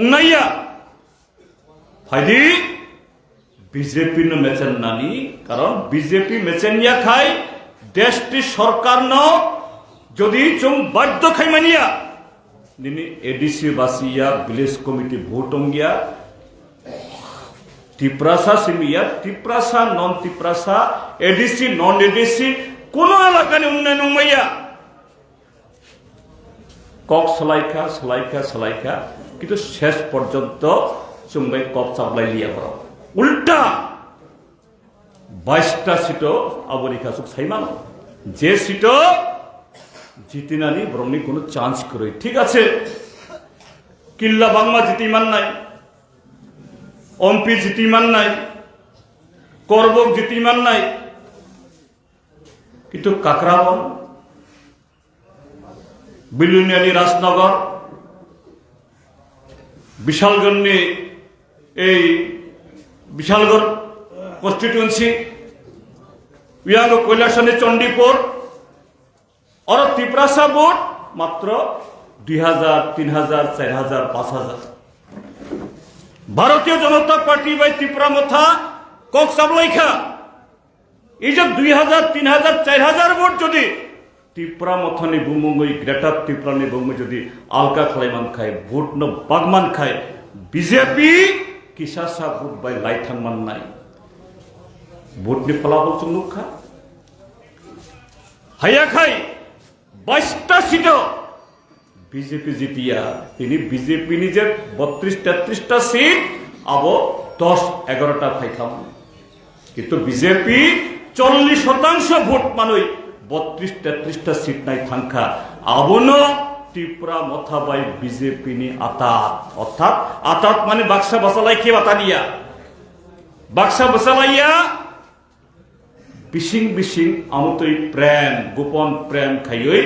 উংনাইয়া। ফাইদি BJP মেচেন নানি, কারণ BJP মেচেন ইয়া খাই, দেশটি সরকার ন, যদি চুম বাধ্য খাই মানিয়া। নিনি এডিসি বাসিয়া ভিলেজ কমিটি ভোট অঙ্গিয়া, Tiprasa সিমিয়া Tiprasa non Tiprasa ADC non ADC কোন এলাকানি উন্নয়ন মাইয়া কক সলাইখা সলাইখা সলাইখা কিন্তু শেষ পর্যন্ত চুম্বাই কক চাপলাই লিয়া করা উল্টা বাইশটা সিটও আবরিখা সুখ সাইমান যে সিটও জিতিনানি বরংনি কোনো চান্স করে ঠিক আছে। কিল্লা বাংলা জিতিমান নাই। অম্পি জিতিমান নাই। করবক জিতিমান নাই। কিন্তু কাকরাবন বিলুনিয়ানি রাজনগর, বিশালগঞ্জে এই বিশালগড় কনস্টিটুয়েন্সি ইয়াঙ্গ কৈলাসনে চণ্ডীপুর আর তিপ্রাসা ভোট মাত্র দুই হাজার, তিন হাজার, চার হাজার, পাঁচ হাজার। ভারতীয় জনতা party by Tripura Motha cock সাবলাইখা এই যে দুই হাজার, তিন হাজার, চার হাজার ভোট যদি ত্রিপুরা মথানি বুমুঙ্গই গ্রেটার ত্রিপুরানি বুমুঙ্গই যদি আলকা খালাইমান খায়, ভোট ন বাগমান খায়, বিজেপি কিসা কিসাসা ভোট বাই লাইথাংমান নাই। ভোট নি ফলাফল চুমুক খা হাইয়া খাই বাইশটা সিটও। বিজেপি জিতিয়া, তিনি বিজেপি নিজের বত্রিশ তেত্রিশটা সিট, আব দশ, এগারোটা ফাইখাম। কিন্তু বিজেপি চল্লিশ শতাংশ ভোট মানুষ বত্রিশ তেত্রিশটা সিট নাই থাঙ্কা আবন ত্রিপুরা মথাবাই বিজেপি নি আতাত। অর্থাৎ আতাত মানে বাক্সা বসালাই কে বাতানিয়া? বাক্সা বসালাইয়া বিশিং বিশিং আমতই প্রেম, গোপন প্রেম খাইই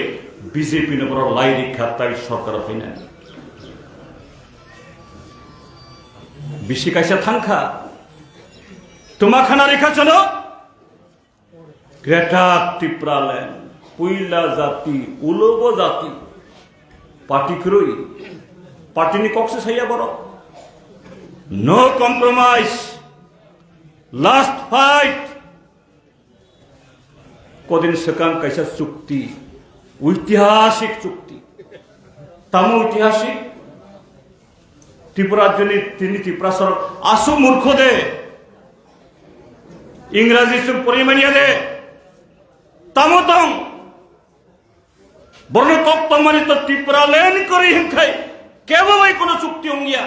বিজেপি নগর লাই রেখা তাই সরকার হইনা বিশি কাইসা থাংখা তোমা খানা রেখা চলো। গ্রেটা ত্রিপুরালেন পুইলা জাতি, উলব জাতি। পার্টি করই পার্টি নি কক্সে সাইয়া বড়। No compromise, last fight. কদিন সেকান কাইসা চুক্তি, ঐতিহাসিক চুক্তি। তামো ঐতিহাসিক। ত্রিপুরার জন্য তিনি ত্রিপুরা সরক আসু মূর্খ দে ইংরাজি সুম পরিমানিয়া দে। তামো তং বর্ণ তত্ত্ব মানিত ত্রিপুরা লেন করি হিংখাই। কেবলই কোনো চুক্তি অঙ্গিয়া।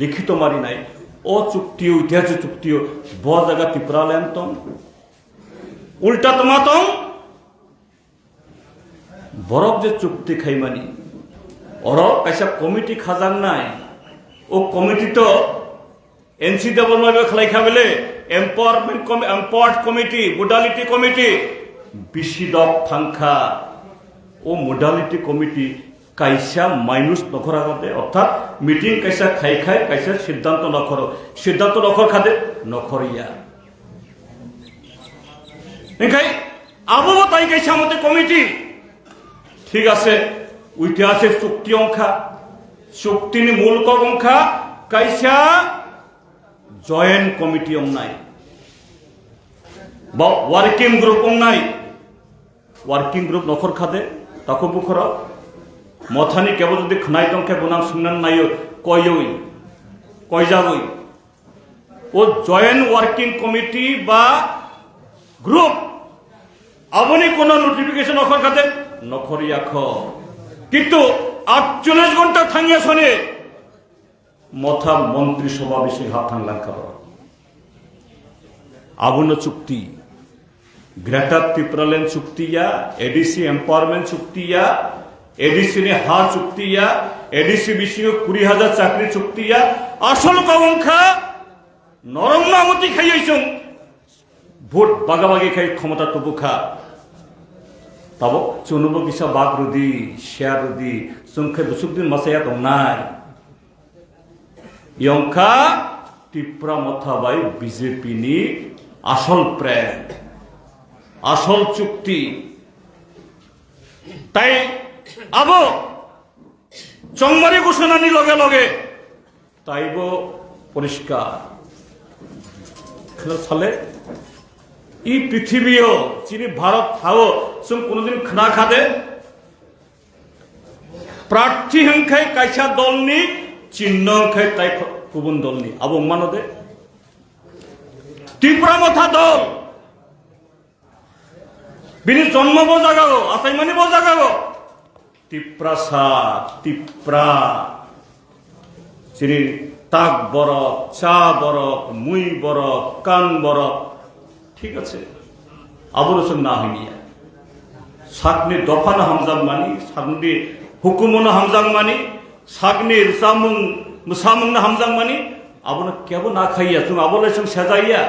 লিখিত মারি নাই। ও চুক্তি ঐতিহাসিক চুক্তিও। ব জায়গা ত্রিপুরা লেন তং উল্টা তোমাতং বরফ যে চুক্তি খাইমানি অর কাইসা কমিটি খাজান নাই। ও কমিটি তো এনসি ডাবল মাইবে খালাই খাবেলে empowerment empowered committee modality committee BC দক থাংখা ও মোডালিটি কমিটি কাইসা মাইনুস নখর আগতে অর্থাৎ মিটিং কাইসা খাই খাই, কাইসা সিদ্ধান্ত নখর। সিদ্ধান্ত নখর খাদে? নখরিয়া। আবহাওয়া তাই কাইসা আমাদের কমিটি ঠিক আছে ঐতিহাসিক চুক্তি অংখা। চুক্তিনি মূল অংখা, কাইসা অং নাই, বা ওয়ার্কিং গ্রুপ নাই। ওয়ার্কিং গ্রুপ নখর খাদে, তাকো বুখর। মথানি কেবল যদি খনাই টংখে বনাম সুনান নাই কয়ই কয়জাবই ও জয়েন্ট ওয়ার্কিং কমিটি বা গ্রুপ আপনি কোন নোটিফিকেশন অখর খাতে নখরি আখ কিন্তু আটচল্লিশ ঘণ্টা থাঙ্গিয়া শোনে মথা মন্ত্রিসভা বেশি থাংলাম খাবার। আবুন চুক্তি, গ্রেটার ত্রিপুরালেন চুক্তিয়া এডিসি এম্পাওয়ারমেন্ট চুক্তিয়া এডিসি নে হা চুক্তিয়া এডিসি বিশি কুড়ি হাজার চাকরি চুক্তিয়া আসল কবংখা নরম নামতি খাইয়াইছং ভোট বাগাবাগি খাই ক্ষমতা তবু খা তাব চুনুব বিশা বাঘ রুদি, শেয়ার রুদি সুংখে বুসুকদিন মাসায়া দংনাই ইয়ংখা ত্রিপুরা মথাবাই বিজেপি নি আসল প্রেম, আসল চুক্তি। তাই আবো চংমারি ঘোষণানি লগে লগে, তাইব পরিষ্কার। সালে ই পৃথিবীও, যিনি ভারত থাও जों কোনোদিন খানা খাদে, প্রার্থী হংখাই কাইসা দলনি চিহ্ন হংখাই তাই গুবুন দলনি আবো মানদে ত্রিপুরা মথা দল। বিনি জন্ম জাগাবো আসাইমানি জাগাবো তিপ্রাসা তিপ্রা যিনি তাক বরফ, চা বরফ, মুই বরফ, কান বরফ। ঠিক আছে। আবরসন না হয়নি সাকনি দফানো হামজাং মানি সাকনি হুকুমনো হামজাং মানি। সাকনি রিসামুং, মুসামুং না হামজাং মানি? আবনো কেব না খাইয়া, তুমি আবলে সঙ্গে সেজাইয়া।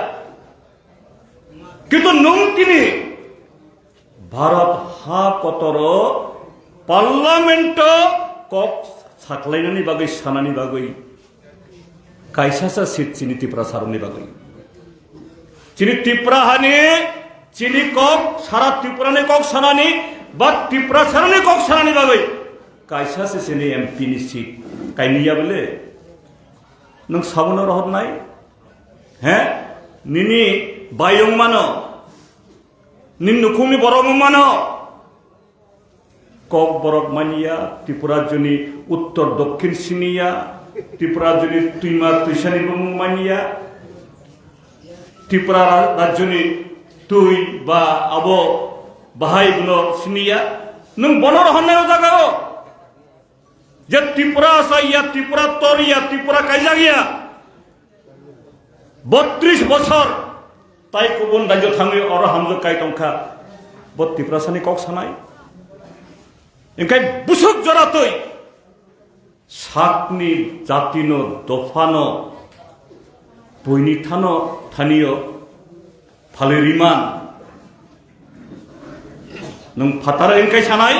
কিন্তু নং তিনি। ভারত হা কতর পার্লামেন্ট কক সাকলাইনানি বাগै সানানি বাগै কাইসাসা সিট চিনি ত্রিপুরা সারনি বাগै চিনি ত্রিপুরা হানি চিনি কক সারা ত্রিপুরানি কক সানানি, বা ত্রিপুরা সারানি কক সানানি বাগै কাইসাসে চিনি এমপি নি সিট কাইনিয়া বলে, নों সাবনো রহত নাই? হ্যাঁ? নিনি বাইং মানো। নিন নুখুমি বরম মানো। কক বরফ মানিয়া ত্রিপুরার জনী উত্তর দক্ষিণ সিনিয়া ত্রিপুরার জনী তুইমা তুইসানি মানিয়া, ত্রিপুরা রাজ্যনি তুই বা আব বাহাই গুলো সিনিয়া। নং বনর হন্নায় জাগাও। যে ত্রিপুরা আছে, ইয়া ত্রিপুরা তর, ইয়া ত্রিপুরা কাইজা গিয়া। বত্রিশ বছর তাই কোন রাজ্য থাঙি অর হামজ কাই টংখা। বো ত্রিপুরা সানি কক সানাই ইনকাই বুসুক জরাতই সাতনি জাতিন, দফান বৈনিথান থানীয় ফালে রিমান নং ফাতারা সানায়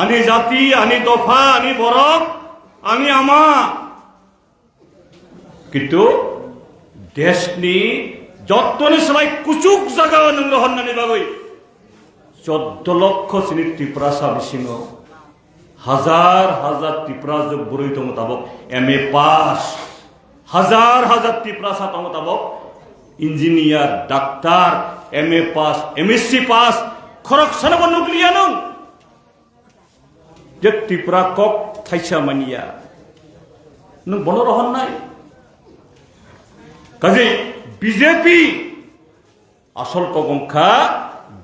আনি জাতি, আনি দফা, আনি বরফ আমি আমা। কিন্তু দেশনি যত্তনে সবাই কুচুক জাগা হন্নানি বাগই। চোদ্দ লক্ষ শ্রেণির ত্রিপুরাশা বিসিংহ হাজার হাজার ত্রিপুরা যোগ বরহিত মোতাবক এম এ পাস। হাজার হাজার ত্রিপুরা ত্রিপুরাশা মোতাবক engineer, doctor, M A pass, M MSc pass খরক সানব নুকলিয়ানং যে ত্রিপুরা কক থাইসা মানিয়া নों বন রহন নাই কাজে বিজেপি আসল কগংখা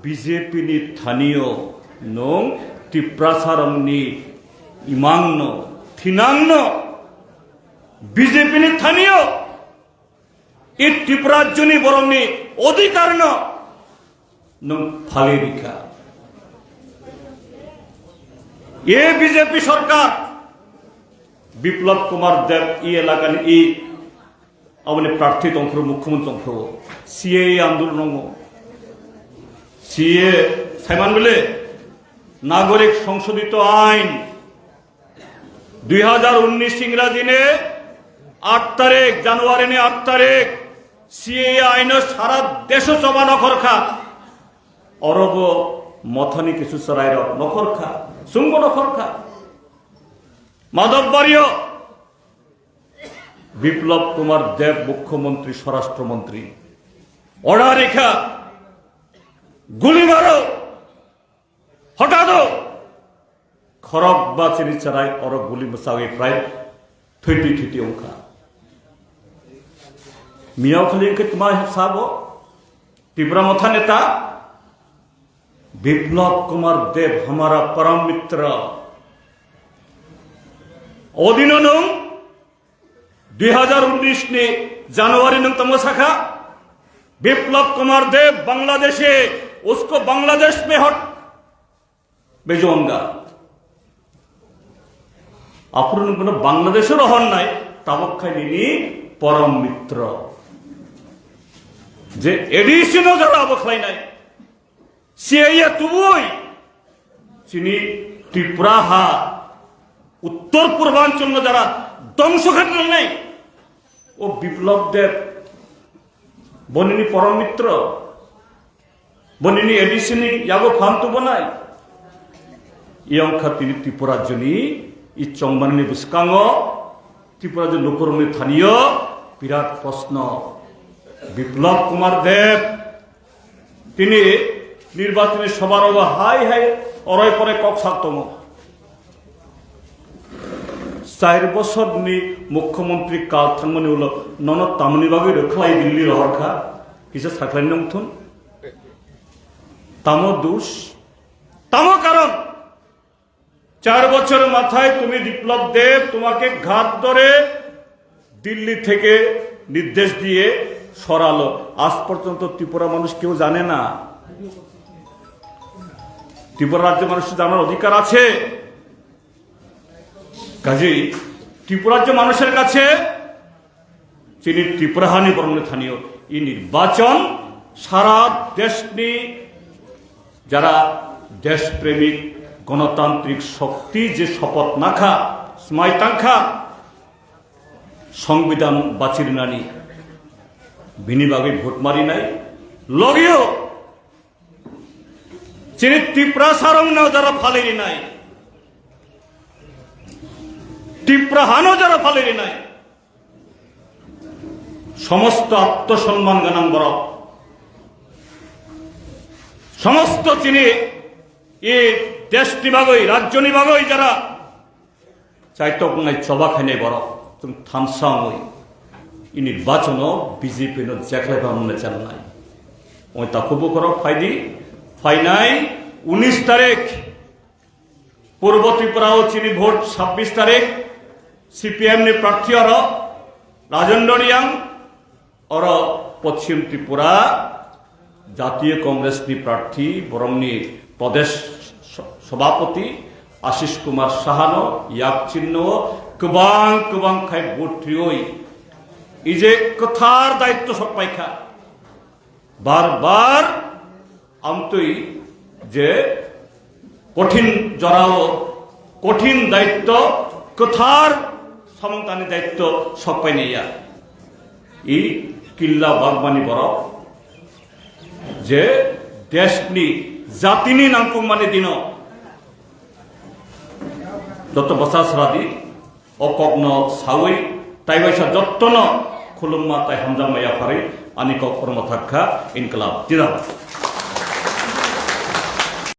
বিজেপিनि স্থানীয় নং ত্রিপ্রাসারংনি ইমাংন থিনাংন বিজেপিनि স্থানীয় এই ত্রিপুরাজ্যনি বরংনি অধিকারন নং ফালেরিকা এ বিজেপি সরকার বিপ্লব কুমার দেব ই এলাকার ই ಅವನಿ ಪ್ರಾರ್ಥಿ ತೊಂಕರು ಮುಖ್ಯಮಂತ್ರಿ ತೊಂಕರು ಸಿ ಎ আন্দোলন সিএ সাইমান বলে নাগরিক সংশোধিত আইন দুই হাজার উনিশ ইংরাজিনে আট তারিখ জানুয়ারি নে আট তারিখ সিএ আইন সারা দেশ সভা নখরখা অরব মথনি কিছু সরাইর নখরখা সুঙ্গ সুঙ্গনখরখা মাধববাড়িও। বিপ্লব কুমার দেব মুখ্যমন্ত্রী, স্বরাষ্ট্রমন্ত্রী। অনারেখা গুলি মারো হঠাৎ খরক বা চিনি চারাই অর গুলি মশাওয়ে প্রায় থৈটি থিটি অঙ্কা। মিয়াও খালি তোমার সাব তীব্র মথা নেতা? বিপ্লব কুমার দেব हमारा परम मित्र অদিন নং দুই হাজার উনিশ ने जनवरी नंग तमो शाखा विप्लव कुमार देव बांग्लादेशे उसको बांग्लादेश में हट भेजूंगा আপনার কোনো বাংলাদেশের হন নাই তাবক্ষায় নিনি পরম মিত্র যে এডিশনও যারা অবখাই নাই সিয়াইয়া তুই। চিনি ত্রিপুরা হা উত্তর পূর্বাঞ্চল যারা ধ্বংসঘাটন নাই, ও বিপ্লব দেব বনিনী পরম মিত্র বনিনী এডিসিনি, ইয়াগো ফান্তু বনাই। ইয়ংখা তিনি ত্রিপুরা জনি ই চংমানি বুসকাঙ ত্রিপুরা যে লোকরমী স্থানীয় বিরাট প্রশ্ন। বিপ্লব কুমার দেব, তিনি নির্বাচনী সবার আগে হাই হাই, অরয় পরে কক সাতম চার বছর নি মুখ্যমন্ত্রী কাল থাকমানি হলো। নন তামনি বাগে রখাই দিল্লি রহরখা কিছু সাকলাই নমথুন তামো দোষ। তামো কারণ। চার বছর মাথায় তুমি বিপ্লব দেব, তোমাকে ঘাত ধরে দিল্লি থেকে নির্দেশ দিয়ে সরালো। আজ পর্যন্ত ত্রিপুরা মানুষ কেউ জানে না। ত্রিপুরা রাজ্যের মানুষের জানার অধিকার আছে। কাজেই ত্রিপুরা রাজ্য মানুষের কাছে যিনি ত্রিপুরাহানি বর্ণে স্থানীয়, এই নির্বাচন সারা দেশ নিয়ে যারা দেশপ্রেমিক, গণতান্ত্রিক শক্তি যে শপথ নাখা স্মাইতাঙ্খা সংবিধান বাচির নানি, বিনিবাগে ভোট মারি নাই লগেও চিনি ত্রিপুরা সারং নাও যারা ফালেরি নাই। ত্রিপুরা হানো যারা ফালেরি নাই। সমস্ত আত্মসম্মান গানাং বড় সমস্ত চিনি এ দেশ নিবাগই রাজ্য নিবাগই যারা চাইতো নাই চবা খাইনাই বড়, তুমি থামসাওই ই নির্বাচন বিজেপি নো জেখলাই ভাবনে চাল নাই। ওই তাকুবো কর ফাইদি। হয় নাই। উনিশ তারিখ, পূর্ব ত্রিপুরা ও চিনি ভোট ছাব্বিশ তারিখ, সিপিএম নি প্রার্থী অর রাজেন্দ্রিয়াং অর পশ্চিম ত্রিপুরা জাতীয় কংগ্রেস নি প্রার্থী বরমনি প্রদেশ সভাপতি আশিস কুমার সাহানো, ইয়াক চিহ্ন কবাং কবাং খাই ভোট থ্রিওই এই যে কথার দায়িত্ব সব পাইখা। বারবার আমতই যে কঠিন জড়াও কঠিন দায়িত্ব, কথার সমতানি দায়িত্ব সব পাই নিয়া এই কিল্লা বাগবানি বড় যে দেশনি জাতিনি নামকুম মানে দিন। যত বসা সরাদি অকগ্ন সাউই, তাই বাইসা যত্ন, খুলুম্মা তাই হামজা মাইয়া ফারে আনিক পরমথাক্ষা ইনকলাব। জিন্দাবাদ